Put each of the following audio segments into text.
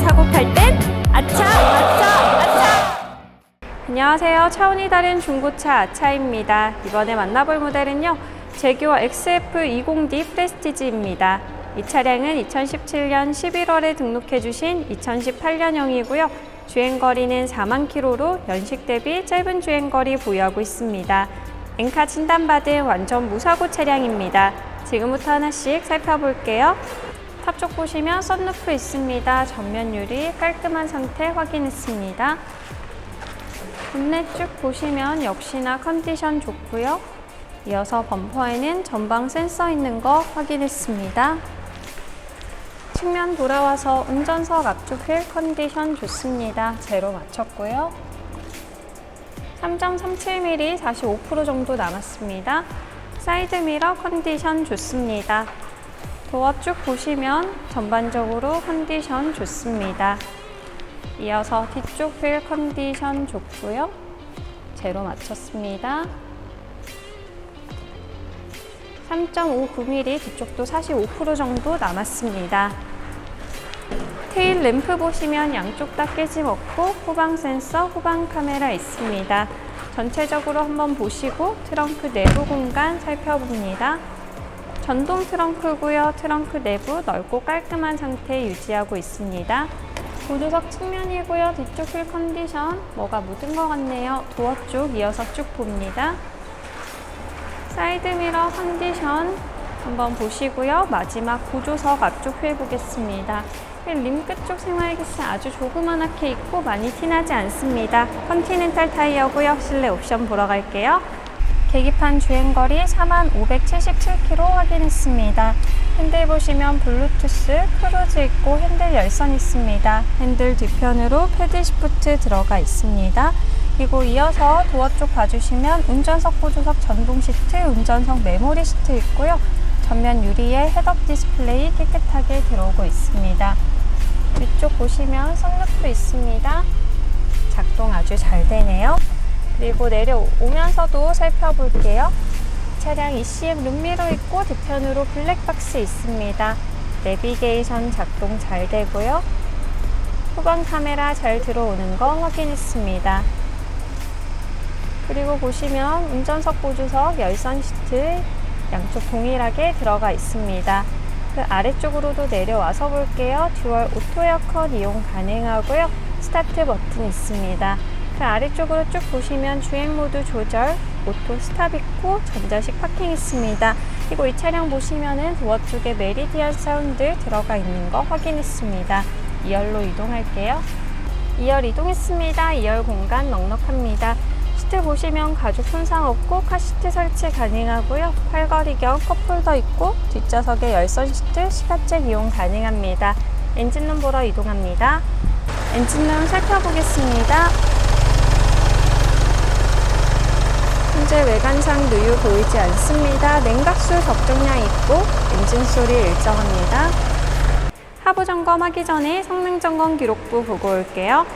사고 팔 땐 아차 아차 아차. 안녕하세요. 차원이 다른 중고차 아차입니다. 이번에 만나볼 모델은요. 제규어 XF20D 프레스티지입니다. 이 차량은 2017년 11월에 등록해주신 2018년형이고요. 주행거리는 4만 킬로로 연식 대비 짧은 주행거리 보유하고 있습니다. 엔카 진단받은 완전 무사고 차량입니다. 지금부터 하나씩 살펴볼게요. 탑 쪽 보시면 썬루프 있습니다. 전면 유리 깔끔한 상태 확인했습니다. 본넷 쭉 보시면 역시나 컨디션 좋고요. 이어서 범퍼에는 전방 센서 있는 거 확인했습니다. 측면 돌아와서 운전석 앞쪽 휠 컨디션 좋습니다. 제로 맞췄고요. 3.37mm 45% 정도 남았습니다. 사이드 미러 컨디션 좋습니다. 도어 쭉 보시면 전반적으로 컨디션 좋습니다. 이어서 뒤쪽 휠 컨디션 좋고요. 제로 맞췄습니다. 3.59mm 뒤쪽도 45% 정도 남았습니다. 테일 램프 보시면 양쪽 다 깨짐 없고 후방 센서, 후방 카메라 있습니다. 전체적으로 한번 보시고 트렁크 내부 공간 살펴봅니다. 전동 트렁크고요. 트렁크 내부 넓고 깔끔한 상태 유지하고 있습니다. 보조석 측면이고요. 뒤쪽 휠 컨디션 뭐가 묻은 것 같네요. 도어 쪽 이어서 쭉 봅니다. 사이드 미러 컨디션 한번 보시고요. 마지막 보조석 앞쪽 휠 보겠습니다. 휠 림끝 쪽 생활기스 아주 조그만하게 있고 많이 티나지 않습니다. 컨티넨탈 타이어고요. 실내 옵션 보러 갈게요. 계기판 주행거리 4577km 확인했습니다. 핸들 보시면 블루투스, 크루즈 있고 핸들 열선 있습니다. 핸들 뒤편으로 패드 시프트 들어가 있습니다. 그리고 이어서 도어 쪽 봐주시면 운전석 보조석 전동 시트, 운전석 메모리 시트 있고요. 전면 유리에 헤드업 디스플레이 깨끗하게 들어오고 있습니다. 위쪽 보시면 선루프 있습니다. 작동 아주 잘 되네요. 그리고 내려오면서도 살펴볼게요. 차량 ECM 룸미러 있고 뒤편으로 블랙박스 있습니다. 내비게이션 작동 잘 되고요. 후방 카메라 잘 들어오는 거 확인했습니다. 그리고 보시면 운전석 보조석 열선 시트 양쪽 동일하게 들어가 있습니다. 그 아래쪽으로도 내려와서 볼게요. 듀얼 오토 에어컨 이용 가능하고요. 스타트 버튼 있습니다. 그 아래쪽으로 쭉 보시면 주행 모드 조절, 오토 스탑 있고 전자식 파킹 있습니다. 그리고 이 차량 보시면은 쪽에 메리디안 사운드 들어가 있는 거 확인했습니다. 2열로 이동할게요. 2열 이동했습니다. 2열 공간 넉넉합니다. 시트 보시면 가죽 손상 없고 카시트 설치 가능하고요. 팔걸이 겸 컵홀더 있고 뒷좌석에 열선 시트 시가잭 이용 가능합니다. 엔진룸 보러 이동합니다. 엔진룸 살펴보겠습니다. 현재 외관상 누유 보이지 않습니다. 냉각수 적정량 있고 엔진 소리 일정합니다. 하부 점검하기 전에 성능 점검 기록부 보고 올게요.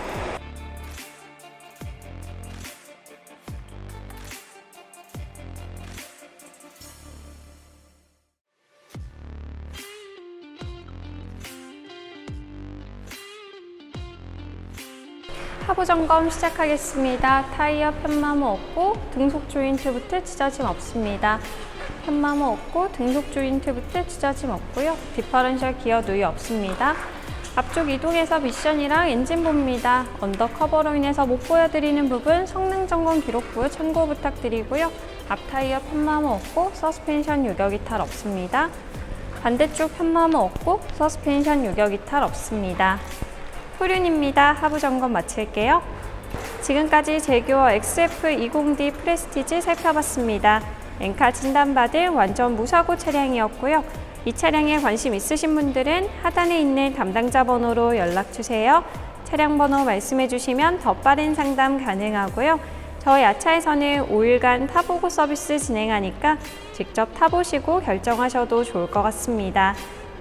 하부 점검 시작하겠습니다. 타이어 편마모 없고 등속 조인트부터 찢어짐 없습니다. 편마모 없고 등속 조인트부터 찢어짐 없고요. 디퍼런셜 기어 누유 없습니다. 앞쪽 이동해서 미션이랑 엔진 봅니다. 언더 커버로 인해서 못 보여드리는 부분 성능 점검 기록부 참고 부탁드리고요. 앞 타이어 편마모 없고 서스펜션 유격 이탈 없습니다. 반대쪽 편마모 없고 서스펜션 유격 이탈 없습니다. 후륜입니다. 하부 점검 마칠게요. 지금까지 제규어 XF20D 프레스티지 살펴봤습니다. 엔카 진단받은 완전 무사고 차량이었고요. 이 차량에 관심 있으신 분들은 하단에 있는 담당자 번호로 연락 주세요. 차량 번호 말씀해 주시면 더 빠른 상담 가능하고요. 저희 아차에서는 5일간 타보고 서비스 진행하니까 직접 타보시고 결정하셔도 좋을 것 같습니다.